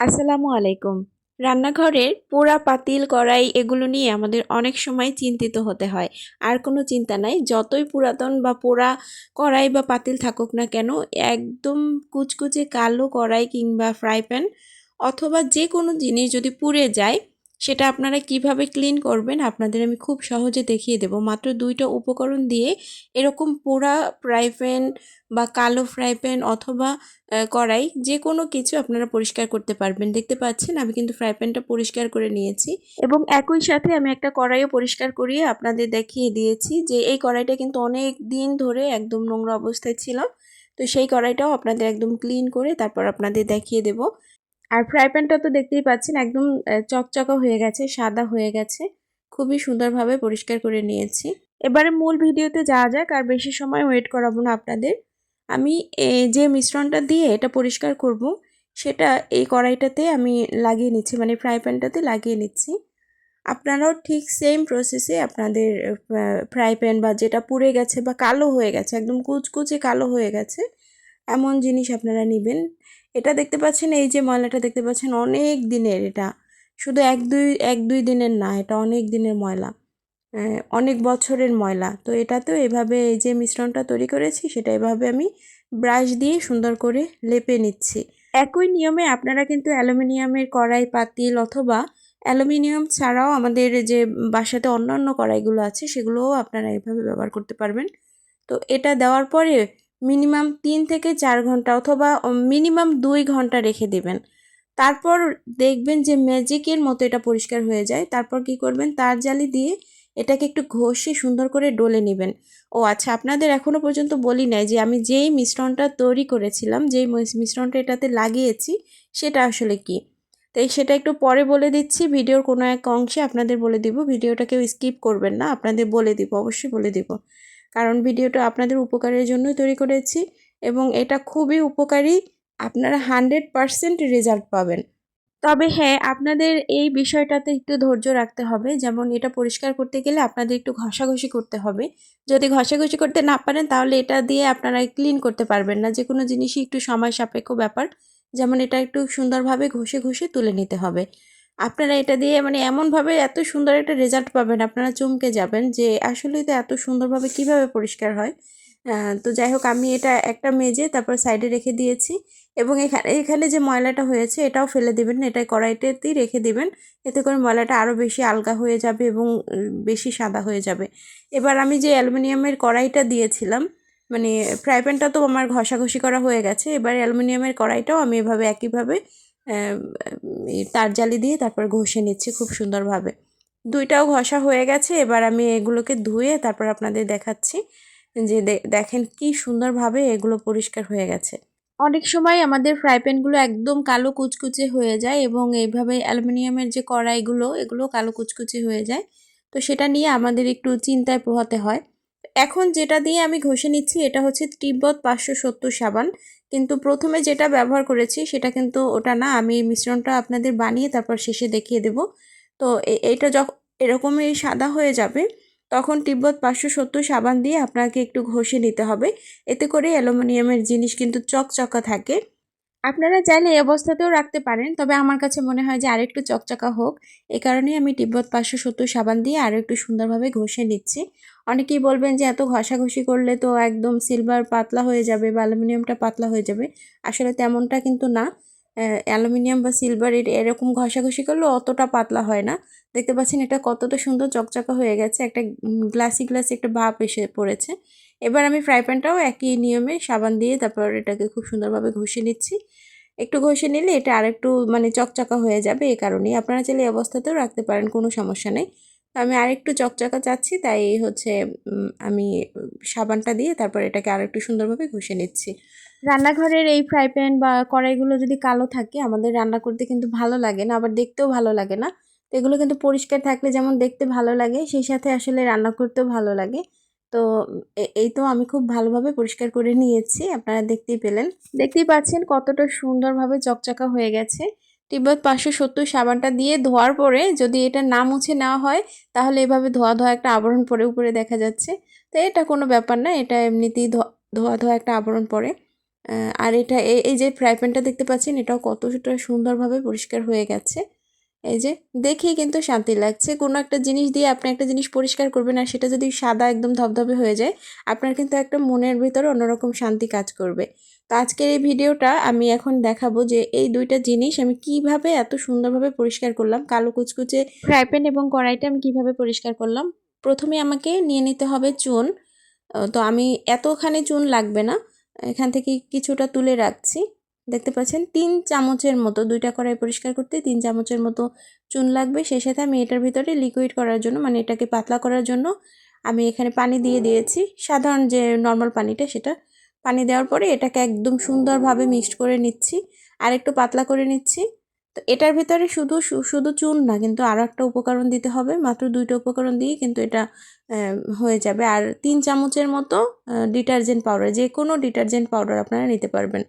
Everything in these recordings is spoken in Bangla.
আসসালামু আলাইকুম। রান্নাঘরের পোড়া পাতিল, কড়াই এগুলো নিয়ে আমাদের অনেক সময় চিন্তিত হতে হয়। আর কোনো চিন্তা নাই, যতই পুরাতন বা পোড়া কড়াই বা পাতিল থাকুক না কেন, একদম কুচকুচে কালো কড়াই কিংবা ফ্রাই প্যান অথবা যে কোনো জিনিস যদি পুড়ে যায় সেটা আপনারা কীভাবে ক্লিন করবেন আপনাদের আমি খুব সহজে দেখিয়ে দেব। মাত্র দুইটা উপকরণ দিয়ে এরকম পোড়া ফ্রাই প্যান বা কালো ফ্রাই প্যান অথবা কড়াই যে কোনো কিছু আপনারা পরিষ্কার করতে পারবেন। দেখতে পাচ্ছেন আমি কিন্তু ফ্রাই প্যানটা পরিষ্কার করে নিয়েছি এবং একই সাথে আমি একটা কড়াইও পরিষ্কার করিয়ে আপনাদের দেখিয়ে দিয়েছি যে এই কড়াইটা কিন্তু অনেক দিন ধরে একদম নোংরা অবস্থায় ছিল। তো সেই কড়াইটাও আপনাদের একদম ক্লিন করে তারপর আপনাদের দেখিয়ে দেব। আর ফ্রাই প্যানটা তো দেখতেই পাচ্ছেন, একদম চকচকা হয়ে গেছে, সাদা হয়ে গেছে। খুবই সুন্দরভাবে পরিষ্কার করে নিয়েছি। এবারে মূল ভিডিওতে যাওয়া যাক, আর বেশি সময় ওয়েট করাবো না আপনাদের। আমি যে মিশ্রণটা দিয়ে এটা পরিষ্কার করব, সেটা এই কড়াইটাতে আমি লাগিয়ে নিচ্ছি মানে ফ্রাই প্যানটাতে লাগিয়ে নিচ্ছি। আপনারাও ঠিক সেম প্রসেসে আপনাদের ফ্রাই প্যান বা যেটা পুড়ে গেছে বা কালো হয়ে গেছে, একদম কুচকুচে কালো হয়ে গেছে, এমন জিনিস আপনারা নেবেন। এটা দেখতে পাচ্ছেন, এই যে ময়লাটা দেখতে পাচ্ছেন, অনেক দিনের এটা। শুধু এক দুই এক দুই দিনের না, এটা অনেক দিনের ময়লা। অনেক বছরের ময়লা। তো এটাতেও এভাবে এই যে মিশ্রণটা তৈরি করেছি, সেটা এভাবে আমি ব্রাশ দিয়ে সুন্দর করে লেপে নিচ্ছি। একই নিয়মে আপনারা কিন্তু অ্যালুমিনিয়ামের কড়াই, পাতিল অথবা অ্যালুমিনিয়াম ছাড়াও আমাদের যে বাসাতে অন্যান্য কড়াইগুলো আছে, সেগুলোও আপনারা এভাবে ব্যবহার করতে পারবেন। তো এটা দেওয়ার পরে মিনিমাম তিন থেকে চার ঘণ্টা অথবা মিনিমাম দুই ঘণ্টা রেখে দেবেন। তারপর দেখবেন যে ম্যাজিকের মতো এটা পরিষ্কার হয়ে যায়। তারপর কি করবেন? তার জালি দিয়ে এটাকে একটু ঘষে সুন্দর করে ডলে নেবেন। ও আচ্ছা আপনাদের এখনও পর্যন্ত বলি নাই যে আমি যেই মিশ্রণটা তৈরি করেছিলাম, যেই মিশ্রণটা এটাতে লাগিয়েছি, সেটা আসলে কি? তাই সেটা একটু পরে বলে দিচ্ছি। ভিডিওর কোনো এক অংশে আপনাদের বলে দিব। ভিডিওটা কেউ স্কিপ করবেন না। আপনাদের বলে দিব, অবশ্যই বলে দিব। কারণ ভিডিওটা আপনাদের উপকারের জন্যই তৈরি করেছি এবং এটা খুবই উপকারী, আপনারা হান্ড্রেড পারসেন্ট রেজাল্ট পাবেন। তবে হ্যাঁ আপনাদের এই বিষয়টাতে একটু ধৈর্য রাখতে হবে, যেমন এটা পরিষ্কার করতে গেলে আপনাদের একটু ঘষাঘষি করতে হবে। যদি ঘষাঘষি করতে না পারেন, তাহলে এটা দিয়ে আপনারা ক্লিন করতে পারবেন না যে কোনো জিনিসই একটু সময় সাপেক্ষ ব্যাপার। যেমন এটা একটু সুন্দরভাবে ঘষে ঘষে তুলে নিতে হবে। আপনারা এটা দিয়ে মানে এমনভাবে এত সুন্দর একটা রেজাল্ট পাবেন, আপনারা চমকে যাবেন যে আসলেই তো এত সুন্দরভাবে কীভাবে পরিষ্কার হয়। তো যাই হোক, আমি এটা একটা মেজে তারপর সাইডে রেখে দিয়েছি এবং এখানে এখানে যে ময়লাটা হয়েছে এটাও ফেলে দেবেন, এটা কড়াইটাতেই রেখে দেবেন। এতে করে ময়লাটা আরও বেশি আলগা হয়ে যাবে এবং বেশি সাদা হয়ে যাবে। এবার আমি যে অ্যালুমিনিয়ামের কড়াইটা দিয়েছিলাম মানে ফ্রাই প্যানটা তো আমার ঘষাঘষি করা হয়ে গেছে, এবার অ্যালুমিনিয়ামের কড়াইটাও আমি এভাবে একইভাবে তার জালি দিয়ে তারপর ঘষে নিচ্ছি খুব সুন্দরভাবে। দুইটাও ঘষা হয়ে গেছে, এবার আমি এগুলোকে ধুয়ে তারপর আপনাদের দেখাচ্ছি যে দেখেন কি সুন্দরভাবে এগুলো পরিষ্কার হয়ে গেছে। অনেক সময় আমাদের ফ্রাই প্যানগুলো একদম কালো কুচকুচে হয়ে যায় এবং এইভাবে অ্যালুমিনিয়ামের যে কড়াইগুলো, এগুলো কালো কুচকুচে হয়ে যায়। তো সেটা নিয়ে আমাদের একটু চিন্তায় পোহাতে হয়। এখন যেটা দিয়ে আমি ঘষে নিচ্ছি, এটা হচ্ছে তিব্বত পাঁচশো সত্তর সাবান। কিন্তু প্রথমে যেটা ব্যবহার করেছি, সেটা কিন্তু ওটা না, আমি মিশ্রণটা আপনাদের বানিয়ে তারপর শেষে দেখিয়ে দেব। তো এইটা যখন এরকমই সাদা হয়ে যাবে, তখন তিব্বত পাঁচশো সত্তর সাবান দিয়ে আপনাকে একটু ঘষে নিতে হবে। এতে করে অ্যালুমিনিয়ামের জিনিস কিন্তু চকচকা থাকে। আপনারা চাইলে এই অবস্থাতেও রাখতে পারেন, তবে আমার কাছে মনে হয় যে আরেকটু চকচকা হোক। এ কারণেই আমি তিব্বত পাঁচশো সত্তর সাবান দিয়ে আরও একটু সুন্দরভাবে ঘষে নিচ্ছি। অনেকেই বলবেন যে, এত ঘষাঘষি করলে তো একদম সিলভার পাতলা হয়ে যাবে বা অ্যালুমিনিয়ামটা পাতলা হয়ে যাবে। আসলে তেমনটা কিন্তু না। অ্যালুমিনিয়াম বা সিলভার এর এরকম ঘষাঘষি করলে অতটা পাতলা হয় না। দেখতে পাচ্ছেন এটা কতটা সুন্দর চকচকা হয়ে গেছে। একটা গ্লাসি গ্লাসি একটা ভাপ এসে পড়েছে। এবার আমি ফ্রাই প্যানটাও একই নিয়মে সাবান দিয়ে তারপর এটাকে খুব সুন্দরভাবে ঘষে নিচ্ছি। একটু ঘষে নিলে এটা আরেকটু মানে চকচকা হয়ে যাবে এই কারণেই। আপনারা চাইলে এই অবস্থাতেও রাখতে পারেন, কোনো সমস্যা নেই। তো আমি আরেকটু চকচকা চাচ্ছি, তাই হচ্ছে আমি সাবানটা দিয়ে তারপর এটাকে আরেকটু সুন্দরভাবে ঘষে নিচ্ছি। রান্নাঘরের এই ফ্রাই প্যান বা কড়াইগুলো যদি কালো থাকে, আমাদের রান্না করতে কিন্তু ভালো লাগে না, আবার দেখতেও ভালো লাগে না। তো এগুলো কিন্তু পরিষ্কার থাকলে যেমন দেখতে ভালো লাগে, সেই সাথে আসলে রান্না করতেও ভালো লাগে। তো এই তো আমি খুব ভালোভাবে পরিষ্কার করে নিয়েছি, আপনারা দেখতেই পেলেন। দেখতেই পাচ্ছেন কতটা সুন্দরভাবে চকচকা হয়ে গেছে। তিব্বত পাঁচশো সত্তর সাবানটা দিয়ে ধোয়ার পরে যদি এটা না মুছে নেওয়া হয়, তাহলে এভাবে ধোয়া ধোয়া একটা আবরণ পরে উপরে দেখা যাচ্ছে। তো এটা কোনো ব্যাপার না, এটা এমনিতেই ধোয়া ধোয়া একটা আবরণ পরে। আর এটা এই- যে ফ্রাই প্যানটা দেখতে পাচ্ছেন, এটাও কতটা সুন্দরভাবে পরিষ্কার হয়ে গেছে। এই যে দেখেই কিন্তু শান্তি লাগছে। কোনো একটা জিনিস দিয়ে আপনি একটা জিনিস পরিষ্কার করবেন আর সেটা যদি সাদা একদম ধবধবে হয়ে যায়, আপনার কিন্তু একটা মনের ভিতরে অন্যরকম শান্তি কাজ করবে। তো আজকের এই ভিডিওটা আমি এখন দেখাবো যে এই দুইটা জিনিস আমি কীভাবে এত সুন্দরভাবে পরিষ্কার করলাম, কালো কুচকুচে ফ্রাই প্যান এবং কড়াইটা আমি কীভাবে পরিষ্কার করলাম। প্রথমে আমাকে নিয়ে নিতে হবে চুন। তো আমি এতখানি চুন লাগবে না। এখান থেকে কিছুটা তুলে রাখছি। দেখতে পাচ্ছেন, তিন চামচের মতো, দুইটা কড়াই পরিষ্কার করতে তিন চামচের মতো চুন লাগবে। সেই সাথে আমি এটার ভিতরে লিকুইড করার জন্য মানে এটাকে পাতলা করার জন্য আমি এখানে পানি দিয়ে দিয়েছি। সাধারণ যে নর্মাল পানিটা, সেটা পানি দেওয়ার পরে এটাকে একদম সুন্দরভাবে মিক্সড করে নিচ্ছি। আর একটু পাতলা করে নিচ্ছি। তো এটার ভিতরে শুধু শুধু চুন না, কিন্তু আরও একটা উপকরণ দিতে হবে। মাত্র দুইটা উপকরণ দিয়ে কিন্তু এটা হয়ে যাবে। আর তিন চামচের মতো ডিটারজেন্ট পাউডার যে কোনো ডিটারজেন্ট পাউডার আপনারা নিতে পারবেন।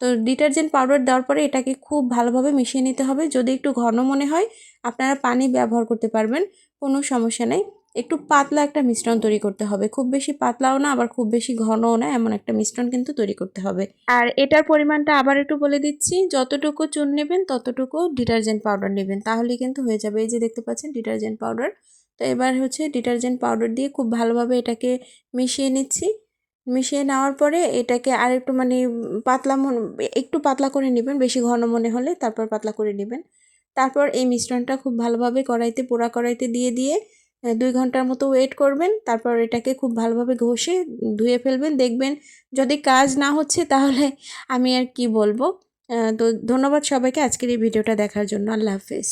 তো ডিটারজেন্ট পাউডার দেওয়ার পরে এটাকে খুব ভালোভাবে মিশিয়ে নিতে হবে। যদি একটু ঘন মনে হয়, আপনারা পানি ব্যবহার করতে পারবেন, কোনো সমস্যা নেই। একটু পাতলা একটা মিশ্রণ তৈরি করতে হবে। খুব বেশি পাতলাও না, আবার খুব বেশি ঘনও না, এমন একটা মিশ্রণ কিন্তু তৈরি করতে হবে। আর এটার পরিমাণটা আবার একটু বলে দিচ্ছি, যতটুকু চুন নেবেন, ততটুকু ডিটারজেন্ট পাউডার নেবেন। তাহলেই কিন্তু হয়ে যাবে। এই যে দেখতে পাচ্ছেন, ডিটারজেন্ট পাউডার। তো এবার হচ্ছে ডিটারজেন্ট পাউডার দিয়ে খুব ভালোভাবে এটাকে মিশিয়ে নিচ্ছি। মিশিয়ে নেওয়ার পরে এটাকে আর একটু মানে পাতলা মন, একটু পাতলা করে নেবেন, বেশি ঘন মনে হলে তারপর পাতলা করে নেবেন। তারপর এই মিশ্রণটা খুব ভালোভাবে কড়াইতে, পোড়া কড়াইতে দিয়ে দিয়ে দুই ঘণ্টার মতো ওয়েট করবেন। তারপর এটাকে খুব ভালোভাবে ঘষে ধুয়ে ফেলবেন। দেখবেন যদি কাজ না হচ্ছে তাহলে আমি আর কি বলব? তো ধন্যবাদ সবাইকে। আজকের এই ভিডিওটা দেখার জন্য। আল্লাহ হাফেজ।